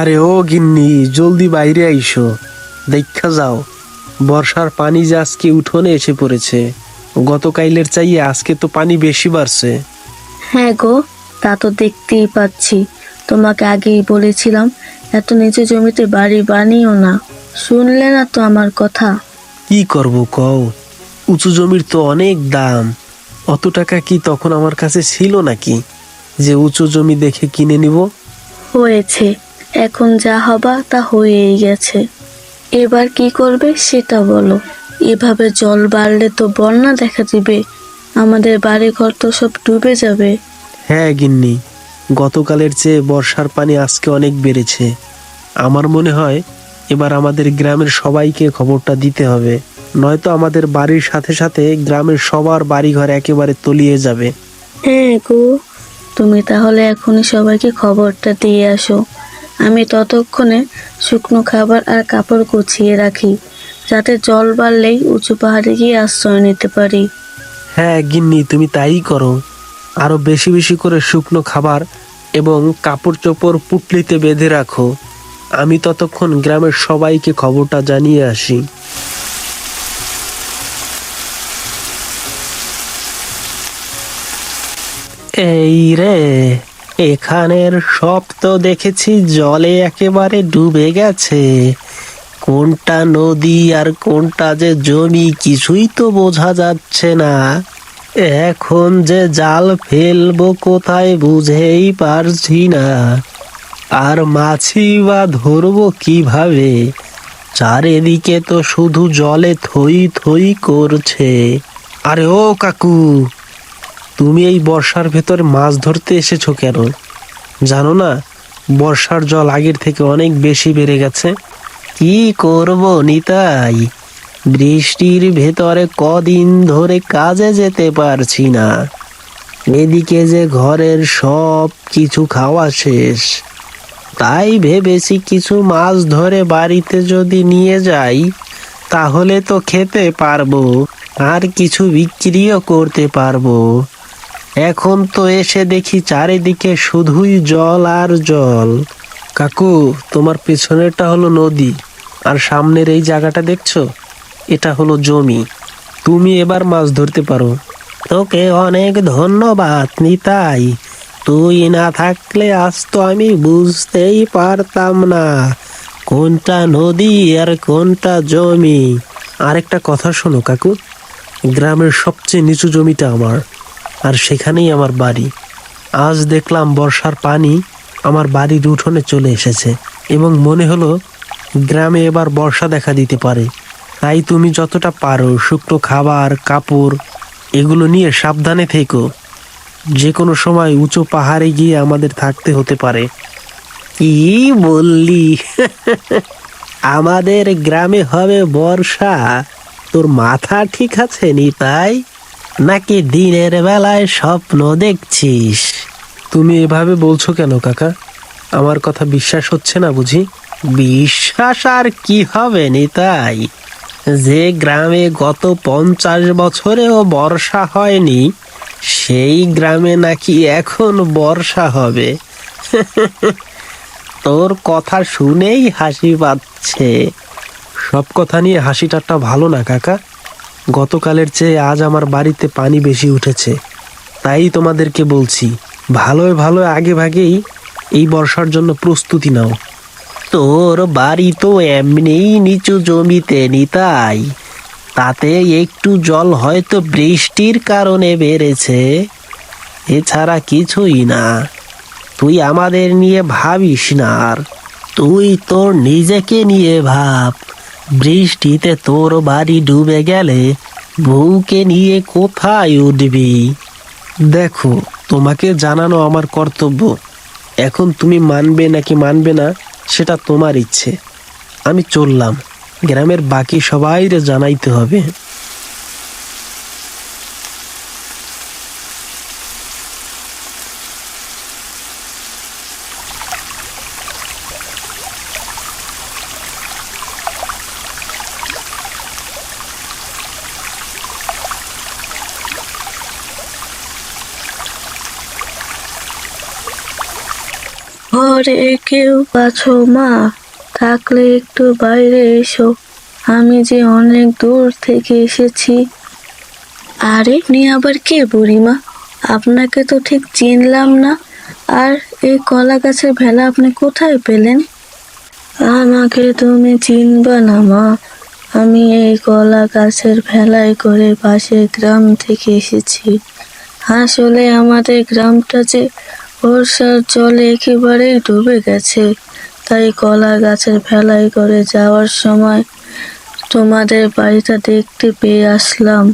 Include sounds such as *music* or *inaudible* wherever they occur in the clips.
আরে ও গিন্নি জলদি বাইরে আইসো। দেখা যাও বর্ষার পানি যে আজকে উঠোনে এসে পড়েছে। গতকাইলের চাইয়ে আজকে তো পানি বেশি বাড়ছে। হ্যাঁ গো তা তো দেখতেই পাচ্ছি। তোমাকে আগেই বলেছিলাম এত নিচু জমিতে বাড়ি বানিও না। শুনলে না তো আমার কথা। কি করব কও? উঁচু জমির তো অনেক দাম। অত টাকা কি তখন আমার কাছে ছিল নাকি? যে উঁচু জমি দেখে কিনে নিব? হয়েছে। এখন যা হবা তা হয়েই গেছে। এবার কি করবে সেটা বলো। এভাবে জল বাড়লে তো বন্যা দেখা দিবে। আমাদের বাড়ি ঘর তো সব ডুবে যাবে। হ্যাঁ গিন্নি গতকালের চেয়ে বর্ষার পানি আজকে অনেক বেড়েছে। আমার মনে হয় এবার আমাদের গ্রামের সবাইকে খবরটা দিতে হবে। নয়তো আমাদের বাড়ির সাথে সাথে গ্রামের সবার বাড়িঘর একেবারে তলিয়ে যাবে। হ্যাঁ গো তুমি তাহলে এখনই সবাইকে খবরটা দিয়ে আসো। আমি ততক্ষণে শুকনো খাবার আর কাপড় গুছিয়ে রাখি, যাতে জল বাড়লেই উঁচু পাহাড়ে গিয়ে আশ্রয় নিতে পারি। হ্যাঁ গিন্নি, তুমি তাই করো। আরও বেশি বেশি করে শুকনো খাবার এবং কাপড় চোপড় পুটলিতে বেঁধে রাখো। আমি ততক্ষণ গ্রামের সবাইকে খবরটা জানিয়ে আসি। এই রে এখানের সব তো দেখেছি, জলে একেবারে ডুবে গেছে। কোনটা নদী আর কোনটা যে জমি কিছুই তো বোঝা যাচ্ছে না। এখন যে জাল ফেলব কোথায় বুঝেই পারছি না। আর মাছি বা ধরবো কীভাবে? চারিদিকে তো শুধু জলে থই থই করছে। আরে ও কাকু! তুমি এই বর্ষার ভেতর মাছ ধরতে এসেছ কেন? জানো না, বর্ষার জল আগের থেকে অনেক বেশি বেড়ে গেছে। কি করব নিতাই? বৃষ্টির ভেতরে কদিন ধরে কাজে যেতে পারছি না। এদিকে যে ঘরের সব কিছু খাওয়া শেষ। তাই ভেবেছি কিছু মাছ ধরে বাড়িতে যদি নিয়ে যাই, তাহলে তো খেতে পারব, আর কিছু বিক্রিও করতে পারব। এখন তো এসে দেখি চারিদিকে শুধুই জল আর জল। কাকু, তোমার পেছনেরটা হলো নদী, আর সামনের এই জায়গাটা দেখছ? এটা হলো জমি। তুমি এবার মাছ ধরতে পারো। তোকে অনেক ধন্যবাদ, নিতাই। তুই না থাকলে আজ তো আমি বুঝতেই পারতাম না কোনটা নদী আর কোনটা জমি। আরেকটা কথা শোনো, কাকু। গ্রামের সবচেয়ে নিচু জমিটা আমার। আর সেখানেই আমার বাড়ি। আজ দেখলাম বর্ষার পানি আমার বাড়ির উঠোনে চলে এসেছে এবং মনে হলো গ্রামে এবার বর্ষা দেখা দিতে পারে। তাই তুমি যতটা পারো শুকনো খাবার, কাপড় এগুলো নিয়ে সাবধানে থেকো। যে কোনো সময় উঁচু পাহাড়ে গিয়ে আমাদের থাকতে হতে পারে। কি বললি? আমাদের গ্রামে হবে বর্ষা। তোর মাথা ঠিক আছে নি তাই? নাকি দিনের বেলায় স্বপ্ন দেখছিস? তুমি এভাবে বলছো কেন কাকা? আমার কথা বিশ্বাস হচ্ছে না বুঝি? বিশ্বাস আর কি হবে নিতাই? যে গ্রামে গত পঞ্চাশ বছরেও বর্ষা হয়নি সেই গ্রামে নাকি এখন বর্ষা হবে। *laughs* তোর কথা শুনেই হাসি পাচ্ছে। সব কথা নিয়ে হাসি ঠাট্টা ভালো না কাকা। গতকালের চেয়ে আজ আমার বাড়িতে পানি বেশি উঠেছে। তাই তোমাদেরকে বলছি ভালোই ভালো আগে ভাগেই এই বর্ষার জন্য প্রস্তুতি নাও। তোর বাড়ি তো এমনিই নিচু জমিতে নিতাই, তাতে একটু জল হয়তো বৃষ্টির কারণে বেড়েছে। এছাড়া কিছুই না। তুই আমাদের নিয়ে ভাবিস না আর। তুই তোর নিজেকে নিয়ে ভাব। বৃষ্টিতে তোর বাড়ি ডুবে গেলে বউকে নিয়ে কোথায় উঠবি? দেখো, তোমাকে জানানো আমার কর্তব্য। এখন তুমি মানবে নাকি মানবে না, সেটা তোমার ইচ্ছে। আমি চললাম। গ্রামের বাকি সবাইরে জানাইতে হবে। ঘরে কেউ আছো মা? থাকলে একটু বাইরে এসো। আমি যে অনেক দূর থেকে এসেছি। আরে আপনি আবার কে বুড়িমা? আপনাকে তো ঠিক চিনলাম না। আর এই কলা গাছের ভেলা আপনি কোথায় পেলেন? আমাকে তুমি চিনবা না মা। আমি এই কলা গাছের ভেলায় করে পাশের গ্রাম থেকে এসেছি। আসলে আমাদের গ্রামটা যে বর্ষার জলে একেবারেই ডুবে গেছে, তাই কলা গাছের ভেলায় করে যাওয়ার সময় তোমাদের বাড়িটা দেখতে পেয়ে আসলাম।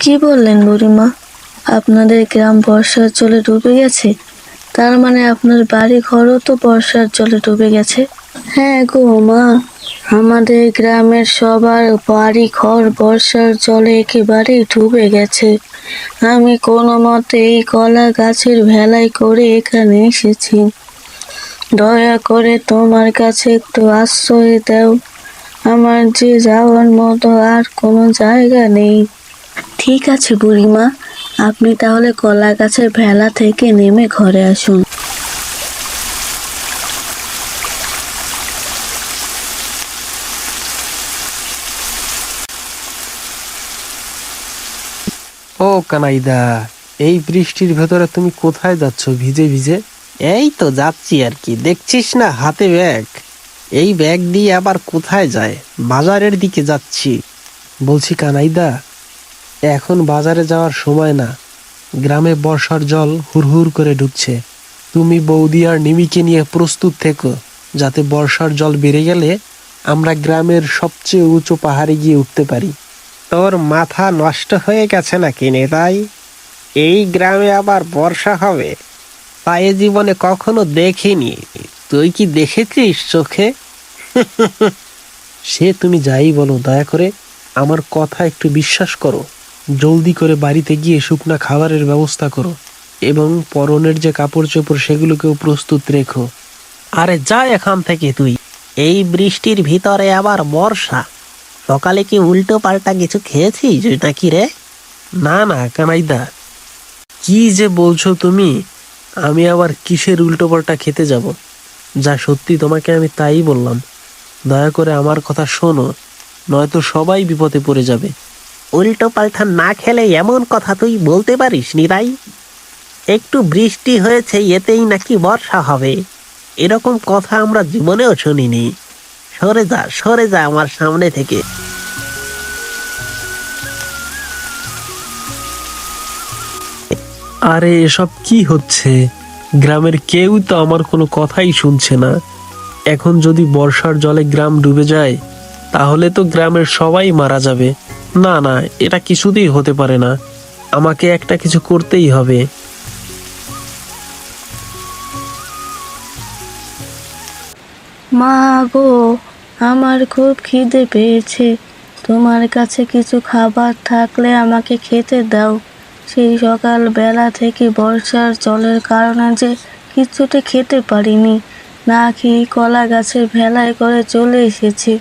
কি বললেন বুড়িমা? আপনাদের গ্রাম বর্ষার জলে ডুবে গেছে? তার মানে আপনার বাড়ি ঘরও তো বর্ষার জলে ডুবে গেছে? হ্যাঁ গো মা। আমাদের গ্রামের সবার বাড়ি ঘর বর্ষার জলে একেবারেই ডুবে গেছে। আমি কোনো মতে এই কলা গাছের ভেলায় করে এখানে এসেছি। দয়া করে তোমার কাছে একটু আশ্রয় দাও। আমার যে যাওয়ার মতো আর কোনো জায়গা নেই। ঠিক আছে বুড়িমা, আপনি তাহলে কলা গাছের ভেলা থেকে নেমে ঘরে আসুন। ও কানাইদা এই বৃষ্টির ভেতরে তুমি কোথায় যাচ্ছ ভিজে ভিজে? এই তো যাচ্ছি আর কি। দেখছিস না হাতে ব্যাগ। এই ব্যাগ দিয়ে আবার কোথায় যায়? বাজারের দিকে যাচ্ছি। বলছি কানাইদা এখন বাজারে যাওয়ার সময় না। গ্রামে বর্ষার জল হুড়হুড় করে ঢুকছে তুমি বৌদি আর নিমিকে নিয়ে প্রস্তুত থেকো যাতে বর্ষার জল বেড়ে গেলে আমরা গ্রামের সবচেয়ে উঁচু পাহাড়ে গিয়ে উঠতে পারি। তোর মাথা নষ্ট হয়ে গেছে নাকি নেতাই? এই গ্রামে আবার বর্ষা হবে। তাই জীবনে কখনো দেখিনি। তুই কি দেখেছিস চোখে? সে তুমি যাই বলো, দয়া করে আমার কথা একটু বিশ্বাস করো। জলদি করে বাড়িতে গিয়ে শুকনা খাবারের ব্যবস্থা করো এবং পরনের যে কাপড় চোপড় সেগুলোকেও প্রস্তুত রেখো। আরে যা এখান থেকে তুই। এই বৃষ্টির ভিতরে আবার বর্ষা। সকালে কি উল্টো পাল্টা কিছু খেয়েছিস নাকি রে? না না কানাইদা। কি যে বলছো তুমি? আমি আবার কিসের উল্টো পাল্টা খেতে যাব? যা সত্যি তোমাকে আমি তাই বললাম। দয়া করে আমার কথা শোনো নয়তো সবাই বিপদে পড়ে যাবে। উল্টো পাল্টা না খেলে এমন কথা তুই বলতে পারিস নিরাই একটু বৃষ্টি হয়েছে এতেই নাকি বর্ষা হবে। এরকম কথা আমরা জীবনেও শুনিনি। সরে যা সরে যা আমার সামনে থেকে। আরে এসব কি হচ্ছে? গ্রামের কেউ তো আমার কোনো কথাই শুনছে না। এখন যদি বর্ষার জলে গ্রাম ডুবে যায় তাহলে তো গ্রামের সবাই মারা যাবে। না না এটা কিছুতেই হতে পারে না। আমাকে একটা কিছু করতেই হবে। মা গো আমার খুব খিদে পেয়েছে। তোমার কাছে কিছু খাবার থাকলে আমাকে খেতে দাও। সেই সকাল বেলা থেকে বর্ষার জলের কারণে যে কিছুতে খেতে পারিনি, না খেয়ে কলা গাছের ভেলায় করে চলে এসেছি।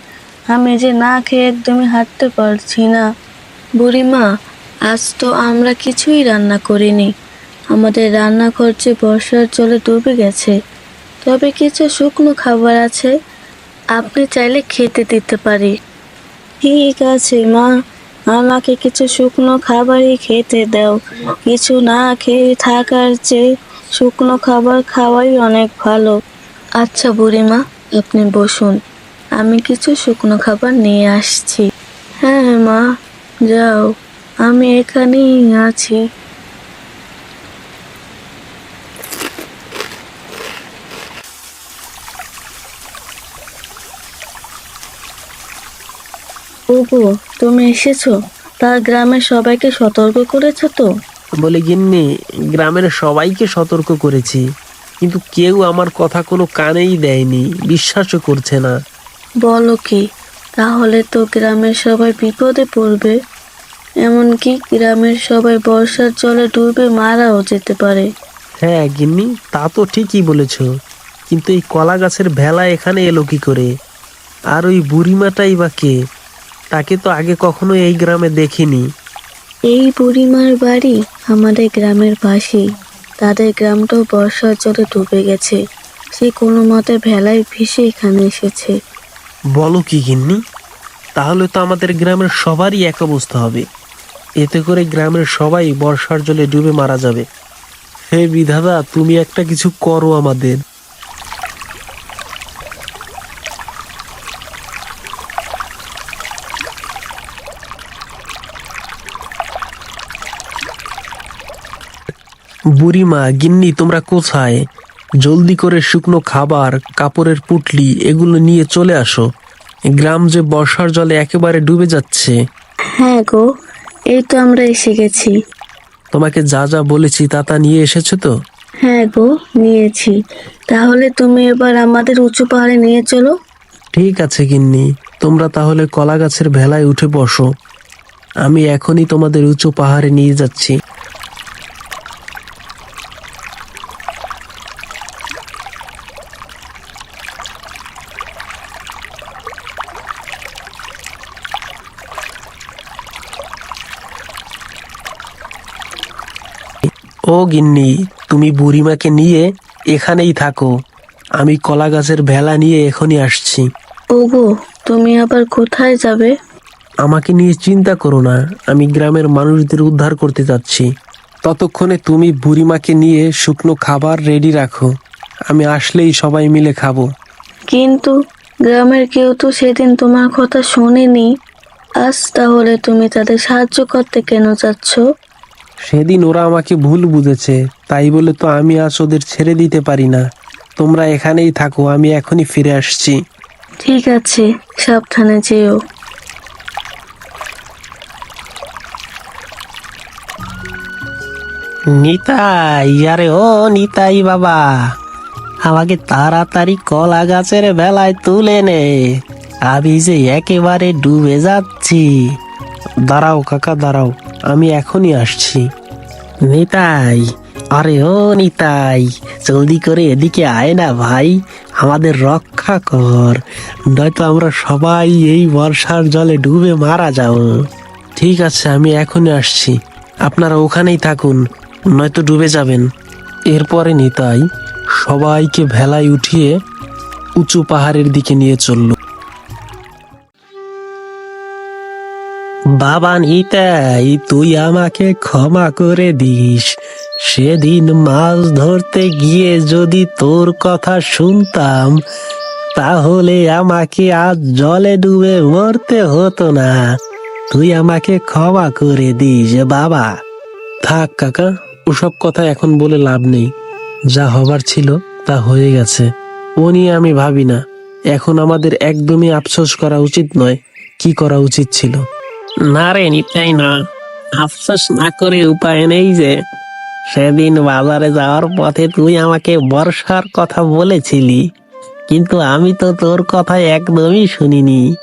আমি যে না খেয়ে একদমই হাঁটতে পারছি না। বুড়িমা, আজ তো আমরা কিছুই রান্না করিনি। আমাদের রান্নাঘর যে বর্ষার জলে ডুবে গেছে, তবে কিছু শুকনো খাবার আছে? আপনি চাইলে খেতে দিতে পারি। ঠিক আছে মা। আমাকে কিছু শুকনো খাবারই খেতে দাও। কিছু না খেয়ে থাকার চেয়ে শুকনো খাবার খাওয়াই অনেক ভালো। আচ্ছা বুড়িমা আপনি বসুন। আমি কিছু শুকনো খাবার নিয়ে আসছি। হ্যাঁ মা। যাও। আমি এখানেই আছি। ওগো তুমি এসেছ? তা গ্রামের সবাইকে সতর্ক করেছ তো? বলে গিন্নি গ্রামের সবাইকে সতর্ক করেছি কিন্তু কেউ আমার কথা কোনো কানেই দেয়নি বিশ্বাসও করছে না। বলো কি তাহলে তো গ্রামের সবাই বিপদে পড়বে। এমনকি গ্রামের সবাই বর্ষার জলে ডুবে মারাও যেতে পারে। হ্যাঁ গিন্নি তা তো ঠিকই বলেছ কিন্তু এই কলা গাছের ভেলা এখানে এলো কি করে? আর ওই বুড়িমাটাই বা কে? তাকে তো আগে কখনো এই গ্রামে দেখিনি। এই বুড়িমার বাড়ি আমাদের গ্রামের পাশেই। তাদের গ্রামটাও বর্ষার জলে ডুবে গেছে। সে কোনো মতে ভেলায় ভেসে এখানে এসেছে। বলো কি গিন্নি? তাহলে তো আমাদের গ্রামের সবারই এক অবস্থা হবে। এতে করে গ্রামের সবাই বর্ষার জলে ডুবে মারা যাবে। হে বিধাতা তুমি একটা কিছু করো আমাদের। বুড়িমা গিন্নি তোমরা কোথায়? জলদি করে শুকনো খাবার কাপড়ের পুটলি এগুলো নিয়ে চলে আসো। গ্রাম যে বর্ষার জলে একেবারে ডুবে যাচ্ছে। হ্যাঁ গো এই তো আমরা এসে গেছি। তোমাকে যা যা বলেছি তা তা নিয়ে এসেছ তো? হ্যাঁ গো নিয়েছি। তাহলে তুমি এবার আমাদের উঁচু পাহাড়ে নিয়ে চলো। ঠিক আছে গিন্নি তোমরা তাহলে কলা গাছের ভেলায় উঠে বসো। আমি এখনই তোমাদের উঁচু পাহাড়ে নিয়ে যাচ্ছি। ও গিন্নি তুমি বুড়িমাকে নিয়ে এখানেই থাকো। আমি কলা গাছের ভেলা নিয়ে এখনই আসছি। ওগো তুমি আবার কোথায় যাবে? আমাকে নিয়ে চিন্তা করো না আমি গ্রামের মানুষদের উদ্ধার করতে যাচ্ছি। ততক্ষণে তুমি বুড়িমাকে নিয়ে শুকনো খাবার রেডি রাখো। আমি আসলেই সবাই মিলে খাব। কিন্তু গ্রামের কেউ তো সেদিন তোমার কথা শোনেনি। আজ তাহলে তুমি তাদের সাহায্য করতে কেন যাচ্ছ? সেদিন ওরা আমাকে ভুল বুঝেছে তাই বলে তো আমি আজ ওদের ছেড়ে দিতে পারি না। তোমরা এখানেই থাকো আমি এখনই ফিরে আসছি। ঠিক আছে সাবধানে যেও। নিতাই আরে ও নিতাই বাবা আমাকে তাড়াতাড়ি কলা গাছের বেলায় তুলে নে। আমি যে একেবারে ডুবে যাচ্ছি। দাঁড়াও কাকা দাঁড়াও। আমি এখনই আসছি। নিতাই, আরে ও নিতাই, জলদি করে এদিকে আয় না ভাই, আমাদের রক্ষা কর, নয়তো আমরা সবাই এই বর্ষার জলে ডুবে মারা যাব। ঠিক আছে, আমি এখনই আসছি। আপনারা ওখানেই থাকুন, নয়তো ডুবে যাবেন। এরপরে নিতাই সবাইকে ভেলায় উঠিয়ে উঁচু পাহাড়ের দিকে নিয়ে চলল। বাবা নিতাই তুই আমাকে ক্ষমা করে দিস। সেদিন মাছ ধরতে গিয়ে যদি তোর কথা শুনতাম, তাহলে আমাকে আজ জলে ডুবে মরতে হতো না। তুই আমাকে ক্ষমা করে দিস, বাবা। থাক কাকা, ওসব কথা এখন বলে লাভ নেই। যা হবার ছিল তা হয়ে গেছে। ও নিয়ে আমি ভাবি না। এখন আমাদের একদমই আফসোস করা উচিত নয়, কি করা উচিত ছিল। না রে, নিতাই না। আফসোস না করে উপায় নেই যে, সেদিন বাজারে যাওয়ার পথে তুই আমাকে বর্ষার কথা বলেছিলি, কিন্তু আমি তো তোর কথা একদমই শুনিনি।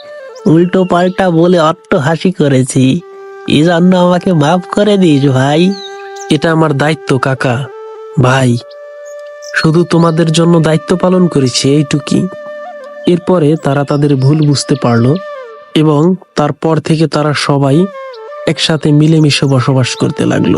উল্টো পাল্টা বলে অট্ট হাসি করেছি। এই জন্য আমাকে মাফ করে দিস ভাই। এটা আমার দায়িত্ব, কাকা। ভাই, শুধু তোমাদের জন্য দায়িত্ব পালন করেছি এইটুকি। এরপরে তারা তাদের ভুল বুঝতে পারল। এবং তারপর থেকে তারা সবাই একসাথে মিলেমিশে বসবাস করতে লাগল।